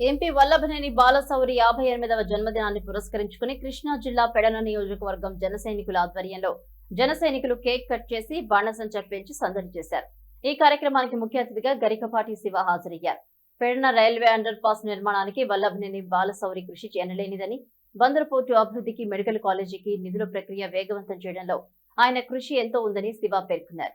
MP Vallabhaneni Balashowry యాభై ఎనిమిదవ జన్మదినాన్ని పురస్కరించుకుని కృష్ణా జిల్లా పెడన నియోజకవర్గం జన సైనికుల ఆధ్వర్యంలో జన సైనికులు కేక్ కట్ చేసి బాణసంచా పెంచి సందడి చేశారు. ఈ కార్యక్రమానికి ముఖ్య అతిథిగా గరికపాటి శివ హాజరయ్యారు. పెడన రైల్వే అండర్ పాస్ నిర్మాణానికి వల్లభనేని బాలసౌరి కృషి చేయలేనిదని బందరపోర్టు అభివృద్ధికి మెడికల్ కాలేజీకి నిధుల ప్రక్రియ వేగవంతం చేయడంలో ఆయన కృషి ఎంతో ఉందని శివ పేర్కొన్నారు.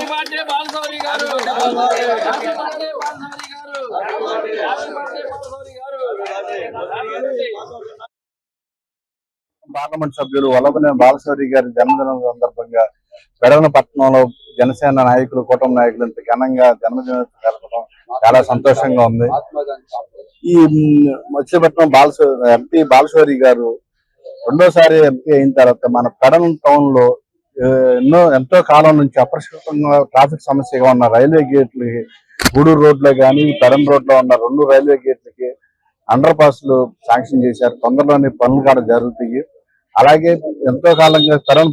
హ్యాపీ బర్త్డే బాలసౌరి గారు. హ్యాపీ బర్త్డే బాలసౌరి గారు. హ్యాపీ బర్త్డే బాలసౌరి గారు. పార్లమెంట్ సభ్యులు వల్లభనేని బాలశౌరి గారి జన్మదినం సందర్భంగా పెడవనపట్నంలో జనసేన నాయకులు కూటమి నాయకులు ఇంత ఘనంగా జన్మదినం జరపడం చాలా సంతోషంగా ఉంది. ఈ మచిలీపట్నం బాలశౌ ఎంపీ బాలశౌరి గారు రెండోసారి ఎంపీ అయిన తర్వాత మన పెడన టౌన్లో ఎన్నో ఎంతో కాలం నుంచి అపరిష్కృతంగా ట్రాఫిక్ సమస్యగా ఉన్న రైల్వే గేట్లకి గూడూరు రోడ్లో కానీ పెడన్ రోడ్లో ఉన్న రెండు రైల్వే గేట్లకి అండర్ పాస్లు శాంక్షన్ చేశారు. తొందరలోనే పనులు కూడా జరుగుతాయి. అలాగే ఎంతో కాలంగా తరం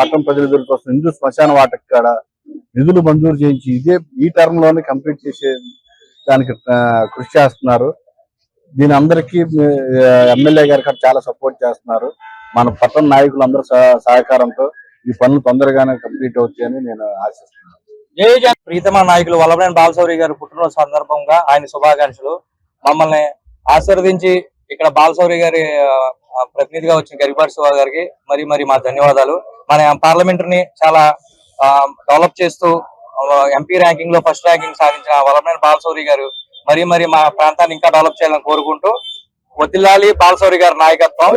పట్టణ ప్రజల ఎదురు కోసం హిందూ శ్మశాన వాటికి కూడా నిధులు మంజూరు చేయించి ఇదే ఈ టర్మ్లోనే కంప్లీట్ చేసే దానికి కృషి చేస్తున్నారు. దీని అందరికీ ఎమ్మెల్యే గారు చాలా సపోర్ట్ చేస్తున్నారు. మన పట్టణ నాయకులందరూ సహ- సహకారంతో ఈ పనులు తొందరగానే కంప్లీట్ అవుతాయని నేను ఆశిస్తున్నాను. ప్రీతమ నాయకులు వల్లభనేని బాలశౌరి గారు పుట్టినరోజు సందర్భంగా ఆయన శుభాకాంక్షలు. మమ్మల్ని ఆశీర్వదించి ఇక్కడ బాలశౌరి గారి ప్రతినిధిగా వచ్చిన గరిపాటి శివ గారికి మరి మరి మా ధన్యవాదాలు. మన పార్లమెంట్ని చాలా డెవలప్ చేస్తూ ఎంపీ ర్యాంకింగ్లో ఫస్ట్ ర్యాంకింగ్ సాధించిన వల్లభనేని బాలశౌరి గారు మరి మరి మా ప్రాంతాన్ని ఇంకా డెవలప్ చేయాలని కోరుకుంటూ వదిలాలి బాలశౌరి గారి నాయకత్వం.